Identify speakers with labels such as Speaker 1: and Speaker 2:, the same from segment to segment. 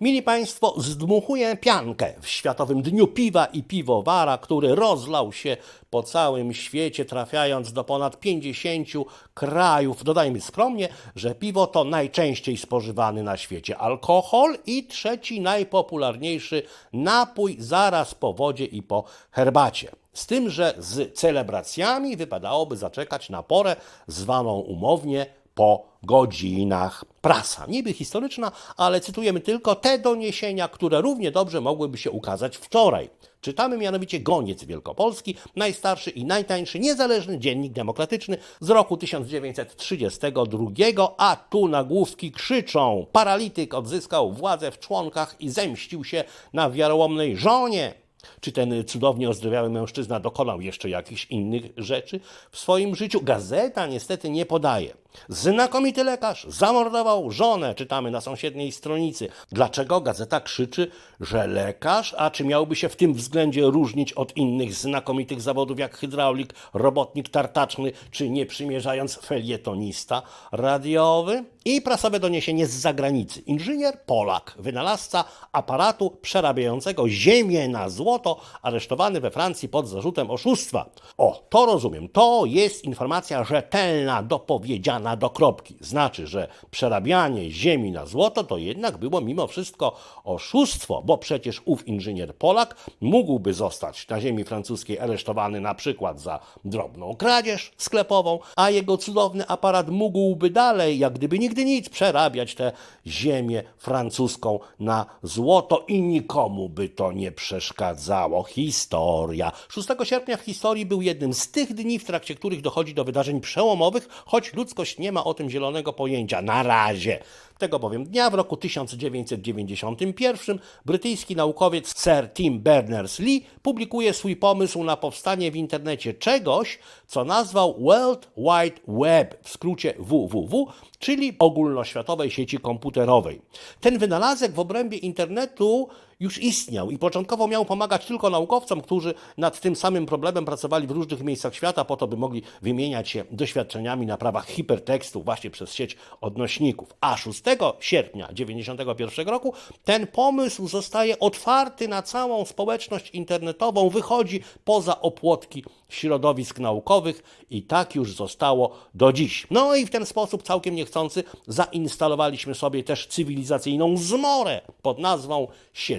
Speaker 1: Mili Państwo, zdmuchuję piankę w Światowym Dniu Piwa i Piwowara, który rozlał się po całym świecie, trafiając do ponad 50 krajów. Dodajmy skromnie, że piwo to najczęściej spożywany na świecie alkohol i trzeci najpopularniejszy napój zaraz po wodzie i po herbacie. Z tym, że z celebracjami wypadałoby zaczekać na porę zwaną umownie po godzinach. Prasa, niby historyczna, ale cytujemy tylko te doniesienia, które równie dobrze mogłyby się ukazać wczoraj. Czytamy mianowicie Goniec Wielkopolski, najstarszy i najtańszy niezależny dziennik demokratyczny z roku 1932, a tu nagłówki krzyczą: Paralityk odzyskał władzę w członkach i zemścił się na wiarołomnej żonie. Czy ten cudownie ozdrowiały mężczyzna dokonał jeszcze jakichś innych rzeczy w swoim życiu? Gazeta niestety nie podaje. Znakomity lekarz zamordował żonę, czytamy na sąsiedniej stronicy. Dlaczego gazeta krzyczy, że lekarz, a czy miałby się w tym względzie różnić od innych znakomitych zawodów jak hydraulik, robotnik tartaczny, czy nie przymierzając felietonista radiowy? I prasowe doniesienie z zagranicy. Inżynier Polak, wynalazca aparatu przerabiającego ziemię na złoto, aresztowany we Francji pod zarzutem oszustwa. O, to rozumiem. To jest informacja rzetelna, dopowiedziana do kropki. Znaczy, że przerabianie ziemi na złoto to jednak było mimo wszystko oszustwo, bo przecież ów inżynier Polak mógłby zostać na ziemi francuskiej aresztowany na przykład za drobną kradzież sklepową, a jego cudowny aparat mógłby dalej, jak gdyby nigdy nic, przerabiać tę ziemię francuską na złoto i nikomu by to nie przeszkadzało. Historia. 6 sierpnia w historii był jednym z tych dni, w trakcie których dochodzi do wydarzeń przełomowych, choć ludzkość nie ma o tym zielonego pojęcia na razie. Tego bowiem dnia w roku 1991 brytyjski naukowiec Sir Tim Berners-Lee publikuje swój pomysł na powstanie w internecie czegoś, co nazwał World Wide Web, w skrócie WWW, czyli ogólnoświatowej sieci komputerowej. Ten wynalazek w obrębie internetu już istniał i początkowo miał pomagać tylko naukowcom, którzy nad tym samym problemem pracowali w różnych miejscach świata, po to, by mogli wymieniać się doświadczeniami na prawach hipertekstu właśnie przez sieć odnośników. A 6 sierpnia 1991 roku ten pomysł zostaje otwarty na całą społeczność internetową, wychodzi poza opłotki środowisk naukowych i tak już zostało do dziś. No i w ten sposób całkiem niechcący zainstalowaliśmy sobie też cywilizacyjną zmorę pod nazwą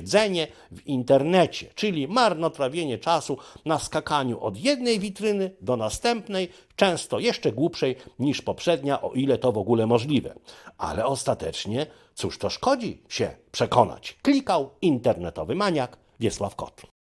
Speaker 1: siedzenie w internecie, czyli marnotrawienie czasu na skakaniu od jednej witryny do następnej, często jeszcze głupszej niż poprzednia, o ile to w ogóle możliwe. Ale ostatecznie, cóż to szkodzi się przekonać? Klikał internetowy maniak Wiesław Kot.